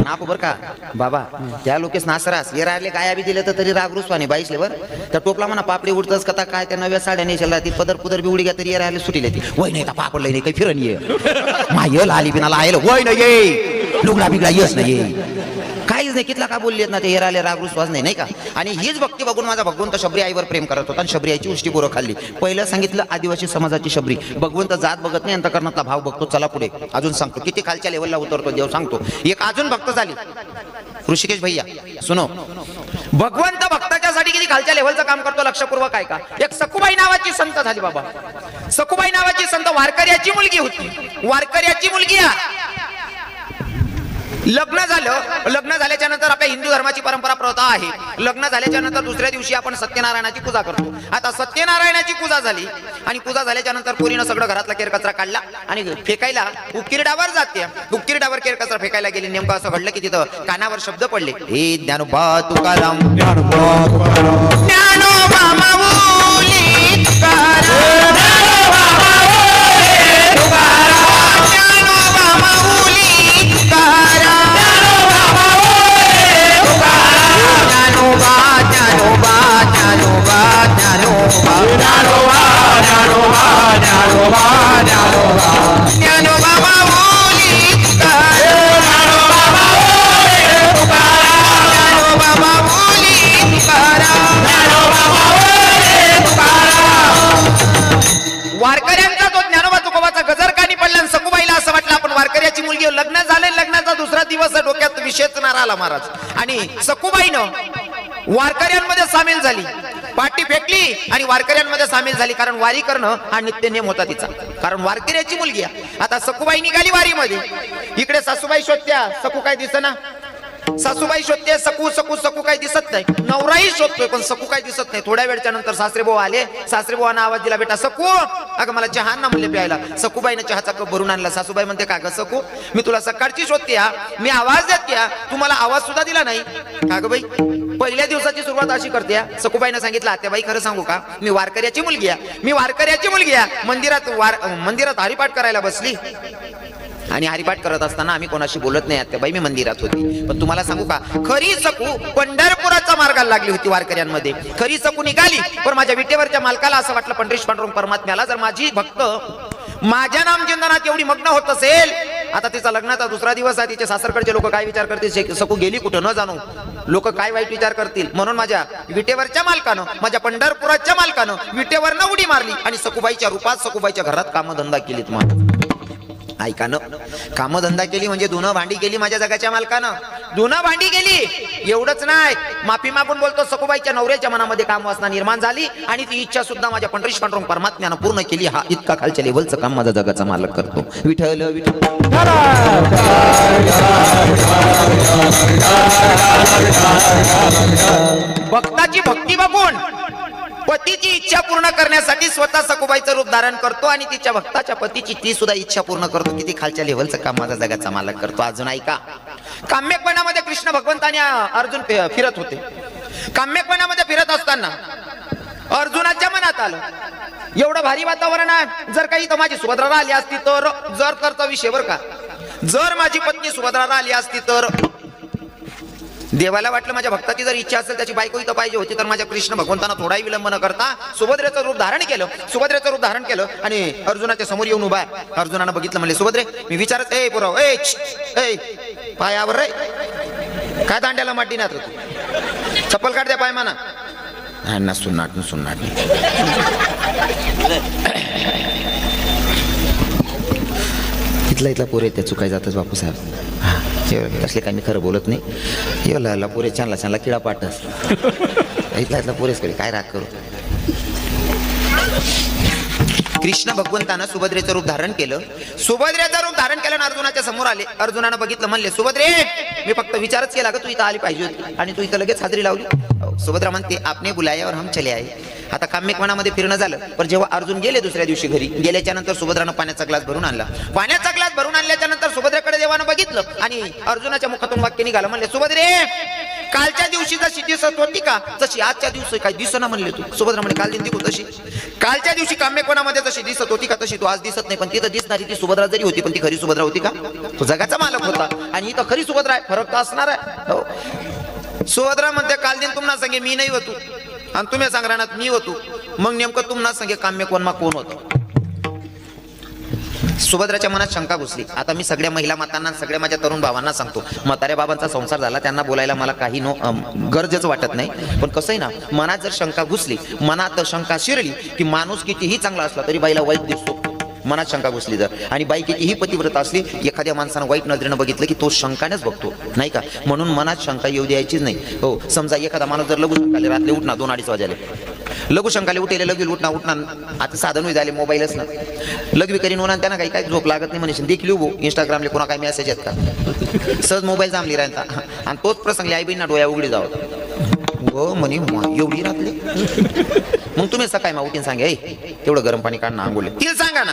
नाप बर का? बाबा त्या लोकेस नासरास. ये राहिले काय बी दिले तर तरी राग रुसवाने बाईसले बर. त्या टोपला म्हणा पापडी उडतस कथा काय त्या नव्या साड्या नेशल ती पदर पुदर बी उडी घ्या तरी ये राहिले सुटीले ती. वय नाही पापड नाही काही फिरन ये. मायल आली बिनाला आयल वय नाही ये. लुगडा बिगडा येस नाही कधीच काहीच नाही कितला का बोलली ना ते हिराले राग रुसवास नाही नाही का? आणि हीच भक्ती बघून माझा भगवंत शबरी आईवर प्रेम करत होता आणि शबरी आईची उष्टी पोरं खाल्ली. पहिलं सांगितलं आदिवासी समाजाची शबरी. भगवंत जात बघत नाही अंतकरणातला भाव बघतो चला पुढे. अजून सांगतो किती खालच्या लेवलला उतरतो देव सांगतो. एक अजून भक्त झाली. ऋषिकेश भैया सुनो. भगवंत भक्ताच्यासाठी किती खालच्या लेवलचं काम करतो लक्षपूर्वक आहे का एक सकुबाई नावाची संत झाली बाबा. सकुबाई नावाची संत वारकऱ्याची मुलगी होती. वारकऱ्याची मुलगी लग्न झालं लग्न झाल्याच्यानंतर आपल्या हिंदू धर्माची परंपरा प्रथा आहे. लग्न झाल्याच्यानंतर दुसऱ्या दिवशी आपण सत्यनारायणाची पूजा करतो. आता सत्यनारायणाची पूजा झाली आणि पूजा झाल्याच्यानंतर पोरीनं सगळं घरातला केर कचरा काढला आणि फेकायला उकिरडावर जाते. उकिरडावर केर कचरा फेकायला गेली. नेमकं असं घडलं की तिथं कानावर शब्द पडले. हे ज्ञानोबा तुकाराम. ज्ञानोबा माऊली तुकाराम. ज्ञानोबा ज्ञानोबा माऊली ज्ञानोबा माऊली वारकऱ्यांचा तो ज्ञानोबा तुकोबाचा गजर कानी पडला आणि सकुबाईला असं वाटलं आपण वारकऱ्याची मुलगी लग्न झाले लग्नाचा दुसरा दिवस डोक्यात विषयच ना आला महाराज. आणि सकुबाईनं वारकऱ्यांमध्ये सामील झाली. पाठी फेकली आणि वारकऱ्यांमध्ये सामील झाली. कारण वारी करणं हा नित्य नियम होता तिचा. कारण वारकऱ्याची मुलगी आता सकुबाई निघाली वारीमध्ये. इकडे सासूबाई शोधत्या सकू काय दिसना? सासूबाई शोधते सकू सकू सकू काही दिसत नाही. नवराही शोधतोय पण सकू काही दिसत नाही. थोड्या वेळच्या नंतर सासरे भाऊ आले. सासरे आवाज दिला बेटा सकू अगं मला चहा ना म्हणले प्यायला. सकूबाईने चहाचा कप भरून आणला. सासूबाई म्हणते का ग सकू मी तुला सकाळची शोधते या मी आवाज देत हा. तू मला आवाज सुद्धा दिला नाही. का ग बाई? पहिल्या दिवसाची सुरुवात अशी करते हा. सांगितलं आत्याबाई खरं सांगू का? मी वारकऱ्याची मुलगी आहे मी वारकऱ्याची मुलगी आहे मंदिरात वार मंदिरात हरिपाठ करायला बसली. आणि हरिपाठ करत असताना आम्ही कोणाशी बोलत नाही आत्याबाई मी मंदिरात होती. पण तुम्हाला सांगू का? खरी सकू पंढरपुराच्या मार्गाला लागली होती वारकऱ्यांमध्ये. खरी सकू निघाली पण माझ्या विटेवरच्या मालकाला असं वाटलं पंढरीश पांडुरंग परमात्म्याला जर माझी भक्त माझ्या नाम चिंतनात एवढी मग्न होत असेल आता तिचा लग्नाचा दुसरा दिवस आहे तिचे सासरकडचे लोक काय विचार करतील? सकू गेली कुठं? न जाणू. लोक काय वाईट विचार करतील? म्हणून माझ्या विटेवरच्या मालकानं माझ्या पंढरपुराच्या मालकानं विटेवर उडी मारली आणि सकुबाईच्या रूपात सकुबाईच्या घरात कामधंदा केली तुम्हाला ऐका न. कामधंदा केली म्हणजे धुणं भांडी केली माझ्या जगाच्या मालकानं. धुणं भांडी केली. एवढंच नाही. माफी मागून बोलतो सखुबाईच्या नवऱ्याच्या मनामध्ये काम वासना निर्माण झाली आणि ती इच्छा सुद्धा माझ्या पंढरीश पांडुरंग परमात्म्यानं पूर्ण केली. हा इतका खालच्या लेवलचं काम माझा जगाचा मालक करतो. विठल विठल भक्ताची भक्ती बघून पतीची इच्छा पूर्ण करण्यासाठी स्वतः सकुबाईचं रूप धारण करतो आणि तिच्या भक्ताच्या पतीची ती सुद्धा इच्छा पूर्ण करतो. किती खालच्या लेवलचं काम माझा जगाचा मालक करतो. अजून ऐका. काम्यकपणामध्ये कृष्ण भगवंत आणि अर्जुन फिरत होते. काम्यकपणामध्ये फिरत असताना अर्जुनाच्या मनात आलं. एवढं भारी वातावरण आहे. जर काही तर माझी सुभद्रा आली असती तर जर तरचा विषय बर का? जर माझी पत्नी सुभद्रा आली असती तर देवाला वाटलं माझ्या भक्ताची जर इच्छा असेल त्याची बायको इथं पाहिजे होती तर माझ्या कृष्ण भगवंतांना थोडाही विलंब न करता सुभद्रेचं रूप धारण केलं. सुभद्रेचं रूप धारण केलं आणि अर्जुनाच्या समोर येऊन उभा आहे. अर्जुनानं बघितलं म्हणले सुभद्रे मी विचारत ए पुराव ए ए पायावर रे. काय दांड्याला माटी ना तू? चप्पल काढ द्या पाय माना ना सुनाट ना सुनाट इथला इथला पोरे त्या चुकाय जातच बापू साहेब. हा. असले काय मी खरं बोलत नाही. एवढा पुरे छानला छानला किडा पाठस इथला इथला पोरेच करे काय राग करू? कृष्ण भगवंतानं सुभद्रेचं रूप धारण केलं. सुभद्रेचं रूप धारण केलं अर्जुनाच्या समोर आले. अर्जुनानं बघितलं म्हणले सुभद्रे मी फक्त विचारच केला का तू इथं आली पाहिजे होती आणि तू इथं लगेच हाजरी लावली. सुभद्रा म्हणते आपने बुलाया और हम चले आए. आता काम्यकवनामध्ये फिरणं झालं पण जेव्हा अर्जुन गेले दुसऱ्या दिवशी घरी गेल्याच्यानंतर सुभद्रानं पाण्याचा ग्लास भरून आणला. पाण्याचा ग्लास भरून आणल्याच्या नंतर देवानं बघितलं आणि अर्जुनाच्या मुखातून वाक्य निघालं. म्हणले सुभद्रे कालच्या दिवशी जशी दिसत होती का तशी आजच्या दिवशी काय दिसना म्हणले तू. सुभद्रा म्हणे काल दिसती तशी. कालच्या दिवशी काम्यकोणामध्ये जशी दिसत होती का तशी तू आज दिसत नाही. पण तिथं दिसणारी ती सुभद्रा जरी होती पण ती खरी सुभद्रा होती का? तो जगाचा मालक होता. आणि इथं खरी सुभद्रा आहे फरक तर असणार आहे. हो. सुभद्रा म्हणते काल दिन तुम्हाला सांगे मी नाही होतो. आणि तुम्ही सांगणार मी होतो. मग नेमकं तुम्हाला सांगे काम्य कोण कोण होतं? सुभद्राच्या मनात शंका घुसली. आता मी सगळ्या महिला मातांना सगळ्या माझ्या तरुण भावांना सांगतो म्हाताऱ्या बाबांचा संसार झाला त्यांना बोलायला मला काही नो गरजच गरजेचं वाटत नाही. पण कसं आहे ना मनात जर शंका घुसली मनात शंका शिरली की माणूस कितीही चांगला असला तरी बाईला वाईट दिसतो. मनात शंका घुसली जर. आणि बाई कितीही पतिव्रत असली एखाद्या माणसानं वाईट नजरेनं बघितलं की तो शंकानेच बघतो. नाही का? म्हणून मनात शंका येऊ द्यायचीच नाही. हो समजा एखादा माणूस जर लघु शंकाले रात्री उठणार दोन अडीच वाजाले लघुशंकाले उठेले लगेच उठणार उठणार आता साधन होई झाले मोबाईलच ना. लघवी करीन होणार त्यांना काही काही झोप लागत नाही म्हणशील देखील उभो. इंस्टाग्रामले कोणा काही मेसेज येत का? सहज मोबाईल जांभली राहता आणि तोच प्रसंग आई बहिणीना डोळ्या उघडी जावं. हो म्हणे एवढी राहतली मग तुम्ही सकाळी मा उठीन सांगे तेवढं गरम पाणी काढणं आंघोळी तिला सांगा ना.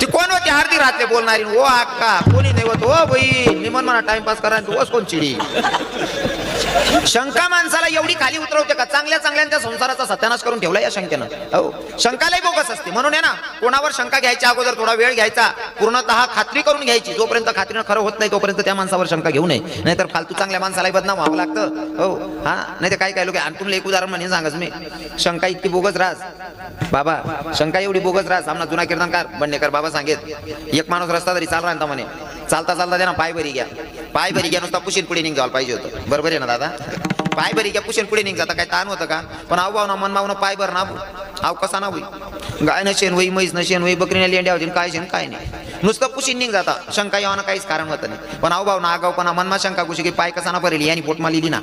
ती कोण होती? अर्धी राहते बोलणारी. ओ अक्का कोणी नाही होत ओ बाई निमन म्हणा टाइमपास करा तू कोण चिडी? शंका माणसाला एवढी खाली उतरवते का? चांगल्या चांगल्या संसाराचा सत्यानाश करून ठेवला या शंकेनं. हो. शंकालाही बोगस असते. म्हणून आहे ना कोणावर शंका घ्यायच्या अगोदर थोडा वेळ घ्यायचा. पूर्णतः खात्री करून घ्यायची. जोपर्यंत खात्रीनं खरं होत नाही तोपर्यंत त्या माणसावर शंका घेऊ नये. नाहीतर फालतू चांगल्या माणसालाही बदनाम व्हावं लागतं. हो. हा? नाही तर काय काय लोक आणि तुम्हाला एक उदाहरण म्हणे सांगच मी शंका इतकी बोगस राहस बाबा शंका एवढी बोगस राहस आमना जुना कीर्तनकार बंडेकर बाबा सांगेत. एक माणूस रस्ता तरी चाल राहता म्हणे. चालता चालता त्यांना पाय बरी घ्या. पाय बरी घ्या नुसता पुशीन पुढे निघायला पाहिजे होतं बरोबर आहे ना दादा? पाय बरी घ्या पुशीन पुढे निघ जाता काय ताण होतं का? पण आव भावना मन भावना पाय भर ना आव कसा ना होई? गाय नशेन होई म्हैस नशेन होई बकरीने लेंड्या होतील काय शेन काय नाही. नुसतं पुशीन निघ जाता. शंका यावं काहीच कारण होतं नाही. पण आव भावना आगावपणा मनमा शंका कुशी की पाय कसा ना भरेली यांनी पोट मालिली ना.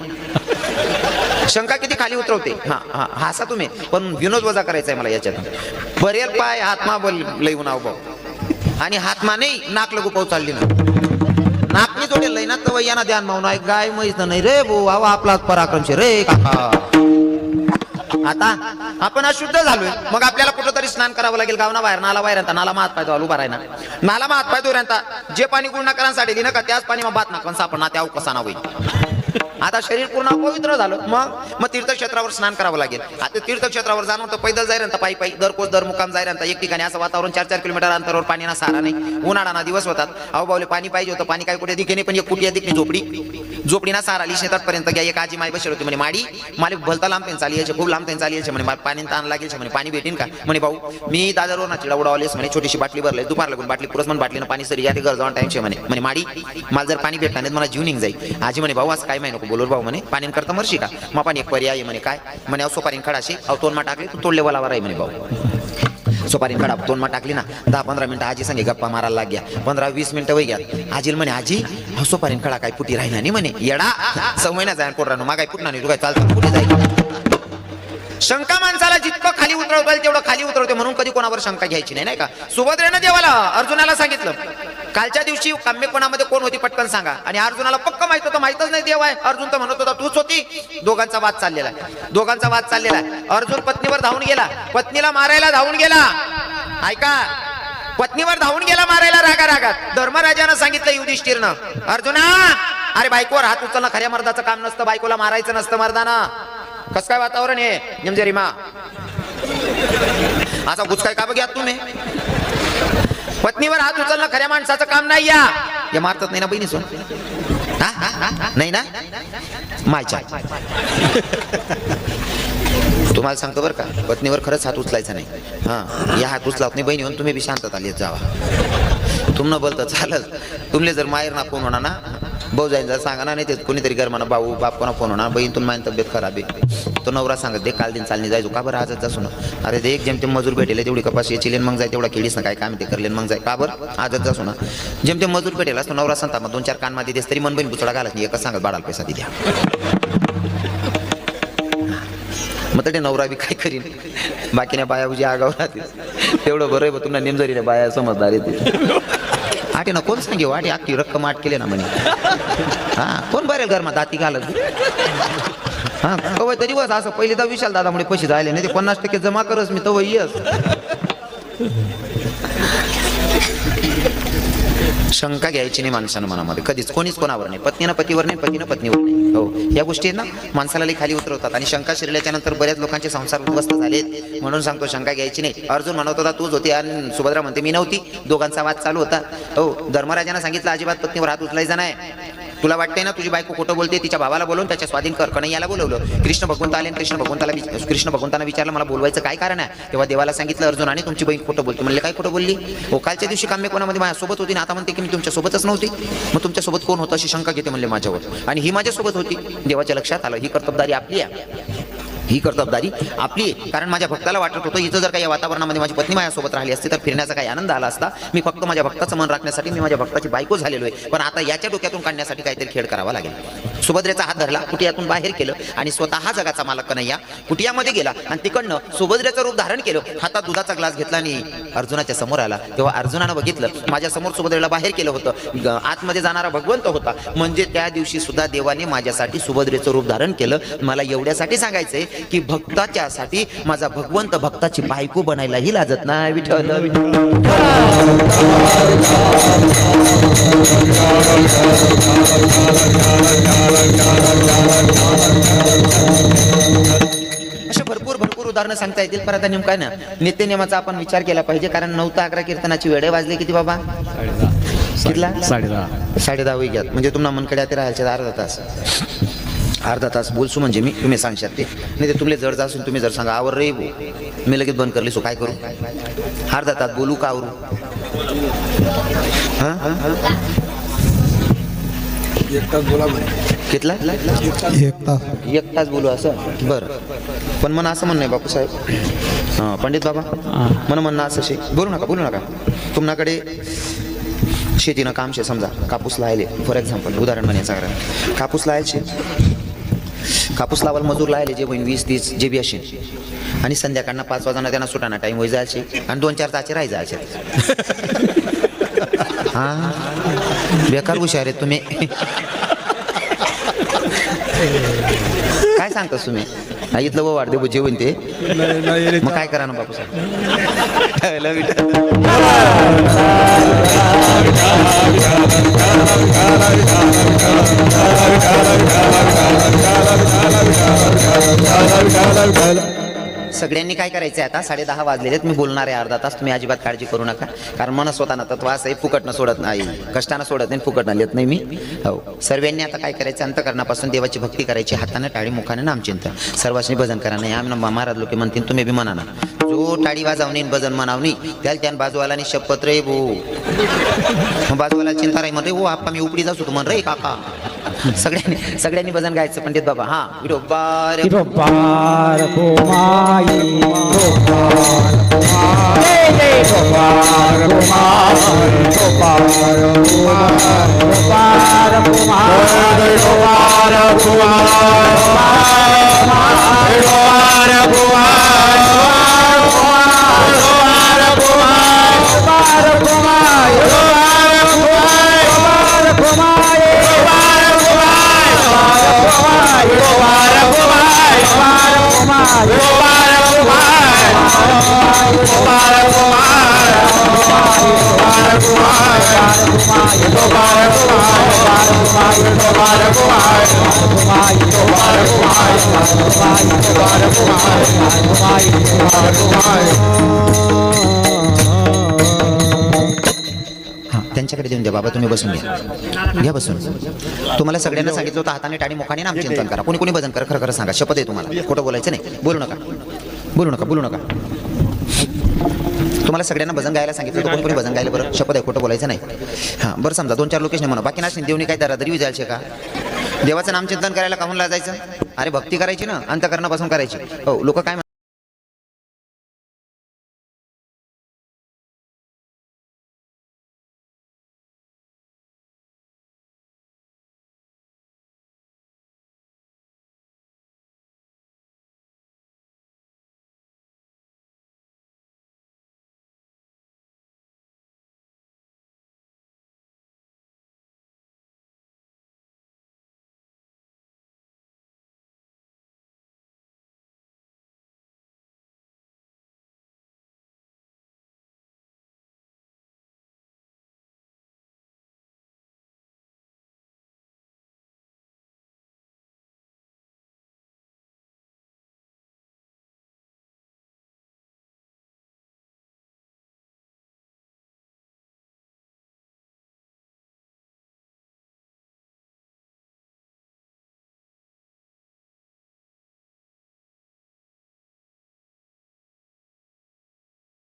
शंका किती खाली उतरवते? हा हा हासा तुम्ही. पण विनोद वजा करायचा आहे मला याच्यात. बरेल पाय हातमा बोल लई नाव भाऊ. आणि हात माने नाक लगू पाऊ चालली ना. नाकनी जोडे लई ना तर यांना ध्यान मावून आहे. गाय म्हैस नाही रे भाऊ आवा आपलाच पराक्रमशे रे काका. आता आपण अशुद्ध झालोय. मग आपल्याला कुठंतरी स्नान करावं लागेल. गावना बाहेर नाला बाहेर नाला हात पाय धुवायला उभा राहिना. नाला हात पाय धुवर जे पाणी गुण करांसाठी दिलं का त्याच पाणी मग बात ना पण आपण त्या कसा ना होईल. आता शरीर पूर्ण पवित्र झालं. मग? मग तीर्थक्षेत्रावर स्नान करावं लागेल. आता तीर्थक्षेत्रावर जाणं तर पैदल जाईल पायी पायी. दर कोस दर मुकाम जाईल एक ठिकाणी असं वातावरण चार चार किलोमीटर अंतरावर पाणीना सारा नाही. उन्हाळा दिवस होतात. अहो बावले पाणी पाहिजे होतं. पाणी काय कुठे दिखेने नाही पण एक कुठे दिखणी झोपडी. झोपडीना सारा. आली शेतातपर्यंत घ्या. एक आजी माय बसेल होती म्हणे माडी मालिक भलता लांब त्यांनी चाली यायचे खूप लांब त्यांनी चाली यायचे म्हणे. पाणी ताण लागेल म्हणे. पाणी भेटेन का? म्हणे भाऊ मी दादरवर ना चिडा उडावलेस म्हणे. छोटीशी बाटली भरले दुपार लागून बाटली पुरस म्हणून बाटली पाणी सरी याते घर जाऊन टाइम म्हणे. म्हणे माडी मला जर पाणी भेटणार नाही तर मला जीव निघ जाईल. आजी म्हणे भाऊ असं काय माहिती बोलूर भाऊ म्हणे पाणी करता मरशी का? मग पाणी एक पर्याय म्हणे काय? म्हणे अहो सोपारीन खडाशी अहो तोंडमा टाकली तू तोडले बोलावर आहे म्हणे भाऊ. सोपारी खडा तोंडमा टाकली ना दहा पंधरा मिनिटं आजी सांगे गप्पा मारायला लाग्या पंधरा वीस मिनिटं वय घ्या आजील म्हणे आजी अहो सोपारीन खडा काय पुटी राहिना नाही म्हणे. येडा सव महिना जाय पोट मागाय पुटणार नाही तू काय चालतं? कुठे जाईल. शंका माणसाला जितकं खाली उतरवता येईल तेवढं खाली उतरवते म्हणून कधी कोणावर शंका घ्यायची नाही नाही का? सुभद्रेनं देवाला अर्जुनाला सांगितलं. कालच्या दिवशी काम्यकोणामध्ये कोण होती पटकन सांगा. आणि अर्जुनाला पक्क माहीत होतं माहितच नाही देव आहे. अर्जुन तर म्हणत होता तूच होती. दोघांचा वाद चाललेला आहे. दोघांचा वाद चाललेला आहे. अर्जुन पत्नीवर धावून गेला. पत्नीला मारायला धावून गेला. ऐका. पत्नीवर धावून गेला मारायला रागा रागात धर्मराजानं सांगितलं युधिष्ठिरनं अर्जुना अरे बायकोवर हात उचलणं खऱ्या मर्दाचं काम नसतं. बायकोला मारायचं नसतं मर्दाना. कस काय वातावरण आहे निमजे रिमा असा गुचकाय का बघ्या तुम्ही? पत्नीवर हात उचलणं खऱ्या माणसाचं काम नाही या या मारतात नाही ना बहिणी सोन नाही ना? मायच्या. तुम्हाला सांगतो बरं का पत्नीवर खरंच हात उचलायचा नाही. हा या हात उचलात नाही बहिणी होऊन तुम्ही बी शांतता आली जावा. तुमनं बोलतं चालत तुमले जर माहेर ना फोन होणार ना? भाऊ जाईन जर सांगा ना नाही ते कोणीतरी गरमाना भाऊ बाप कोणा फोन होणार? बहीण तुम्ही माझी तब्येत खराब आहे. तो नवरा सांगत दे काल दिन चालणी जायचो. का बरं? आजच जासू ना अरे ते एक जेमतेम मजूर भेटेल तेवढी कपाशी याची मग जाय तेवढा खेळीस ना काय काम ते करलेन मग जाय. का बरं? आजच जासू ना जेमतेम मजूर भेटेल असतो नवरा सांगता मग दोन चार कानमध्ये देस तरी मन बहीण बुचडा घालत नाही एकच सांगत बाळाला पैसा द्या. मग तरी नवरा बी काय करीन? बाकीने बाया उजी आगाव राहतील. तेवढं बरं आहे बा तुम्हाला नेमजरीने बाया समजदार येते आटे ना कोण सांगे वाटे आखी रक्कम आट केले ना म्हणे. हा कोण बरं घर मग दाती घालत? हा कवय तरी बस असं पहिले तर विशाल दादामुळे पैसे जायले नाही ते पन्नास टक्के जमा करस मी तव येस. शंका घ्यायची नाही माणसानं मनामध्ये. कधीच कोणीच कोणावर नाही. पत्नीनं पतीवर नाही पतीनं पत्नीवर नाही. हो. या गोष्टी ना माणसाला खाली उतरवतात. आणि शंका शिरल्याच्या नंतर बऱ्याच लोकांचे संसार उद्ध्वस्त झालेत. म्हणून सांगतो शंका घ्यायची नाही. अर्जुन म्हणत होता तूच होती आणि सुभद्रा म्हणते मी नव्हती. दोघांचा वाद चालू होता. हो. धर्मराजानं सांगितलं अजिबात पत्नीवर हात उचलायचा नाही. तुला वाटतंय ना तुझी बायको खोटं बोलते? तिच्या भावाला बोलवून त्याच्या स्वाधीन कर कन्हैयाला बोलवलं. कृष्ण भगवंत आले कृष्ण भगवंताला कृष्ण भगवंतांना विचारलं मला बोलवायचं काय कारण आहे? तेव्हा देवाला सांगितलं अर्जुन आणि तुमची बहीण खोटं बोलते. म्हणले काय खोटं बोलली? हो कालच्या दिवशी काम्य कोणामध्ये माझ्यासोबत होती ना आता म्हणते की मी तुमच्यासोबतच नव्हती. मग तुमच्यासोबत कोण होतं? अशी शंका घेते म्हणले माझ्यावर. आणि ही माझ्यासोबत होती. देवाच्या लक्षात आलं ही कर्तबदारी आपली आहे. ही कर्तबदारी आपली कारण माझ्या भक्ताला वाटत होतं इथं जर काही या वातावरणामध्ये माझी पत्नी माझ्यासोबत राहिली असती तर फिरण्याचा काही आनंद आला असता. मी फक्त माझ्या भक्ताचं मन राखण्यासाठी मी माझ्या भक्ताची बायको झालेलो आहे. पण आता याच्या डोक्यातून काढण्यासाठी काहीतरी खेळ करावा लागेल. सुभद्रेचा हात धरला कुटियातून बाहेर केलं आणि स्वतः जगाचा मालक कन्हैया कुटियामध्ये गेला आणि तिकडनं सुभद्रेचं रूप धारण केलं. हातात दुधाचा ग्लास घेतला आणि अर्जुनाच्या समोर आला. तेव्हा अर्जुनानं बघितलं माझ्यासमोर सुभद्रेला बाहेर केलं होतं. आतमध्ये जाणारा भगवंत होता. म्हणजे त्या दिवशी सुद्धा देवाने माझ्यासाठी सुभद्रेचं रूप धारण केलं. मला एवढ्यासाठी सांगायचंय की भक्ताच्यासाठी माझा भगवंत भक्ताची बायको बनायलाही लाजत नाही विठ्ठल विठ्ठल. अशा भरपूर भरपूर उदाहरणं सांगता येतील. पण आता नेमका ना नित्य नियमाचा आपण विचार केला पाहिजे. कारण नऊ ते अकरा कीर्तनाची वेळे वाजले किती बाबा? कितला? साडे दहा साडे दहा घ्यात म्हणजे तुम्हाला मनकडे ते राहायचे अर्धा तास. अर्धा तास बोलसू म्हणजे मी तुम्ही सांगशात ते. नाही ते तुमले जड असून तुम्ही जर सांगा आवर रे. मी लगेच बंद करली सो काय करू? अर्धा तास बोलू का आवरू? हा? एक तास बोला म्हणे कितला? एक तास. एक तास. बोलू असं? बरं. पण मन असं म्हणणं आहे बापू साहेब. हां पंडित बाबा मन म्हणणं असं शे बोलू नका बोलू नका. तुमनाकडे शेतीनं काम शे समजा कापूस लायले. फॉर एक्झाम्पल उदाहरण म्हणायचं कारण. कापूस लायल शे कापूस लावाल मजूर लायले जे बहीण वीस तीस जे बी असेल. आणि संध्याकाळनं पाच वाजता त्यांना सुटाना टाईम होई जायचे आणि दोन चार ताचे राही जायचे हा. बेकार हुशार आहेत तुम्ही. काय सांगता तुम्ही? इथलं व वाढदे जेवण ते. मग काय करा ना बापू सगळ्यांनी काय करायचं आहे आता? साडे दहा वाजलेले आहेत. मी बोलणार आहे अर्धा तास. तुम्ही अजिबात काळजी करू नका. कारण मन स्वतःना तत्व असं आहे फुकटनं सोडत नाही. कष्टानं सोडत नाही फुकटनं लिहित नाही मी. हो. सर्वांनी आता काय करायचं? अंतकरणापासून देवाची भक्ती करायची. हाताने टाळी मुखाने नामचिंतन सर्वांनी भजन करा नाही. आम्ही महाराज लोक म्हणतील तुम्ही बी म्हणा ना. जो टाळी वाजवणी भजन म्हणावणी त्याला त्यान बाजूवाला शपथ रे भो बाजूवाला चिंता राही म्हणते हो आप्पा मी उपडी जातो म्हण रे काका. सगळ्यांनी सगळ्यांनी भजन गायचं पंडित बाबा. हा विडो बार. गोपाल कुमारी गोपाल कुमार जय जय गोपाल गोपाल कुमार गोपाल कुमार गोपाल कुमार गोपाल कुमार गोपाल कुमार गोपाल कुमार गोपाल कुमार गोपाल कुमार त्यांच्याकडे देऊन द्या. बाबा तुम्ही बसून घ्या. घ्या बसून. तुम्हाला सगळ्यांना सांगितलं होतं हाताने टाळी मुखाने नाम चिंतन करा. कोणी कोणी भजन करा. खरं खरं सांगा. शपथ आहे तुम्हाला. खोटं बोलायचं नाही. बोलू नका. बोलू नका. बोलू नका. तुम्हाला सगळ्यांना भजन गायला सांगितलं होतं. कोणी कोणी भजन गायलं बरं. शपथ आहे. खोटं बोलायचं नाही. हां. बरं समजा दोन चार लोकेशन म्हणा. बाकी नाच देवनी काय दरादरी विजायचे का? देवाचं नामचिंतन करायला काहून लाजायचं? अरे भक्ती करायची ना. अंतकरणापासून करायची. हो लोक काय?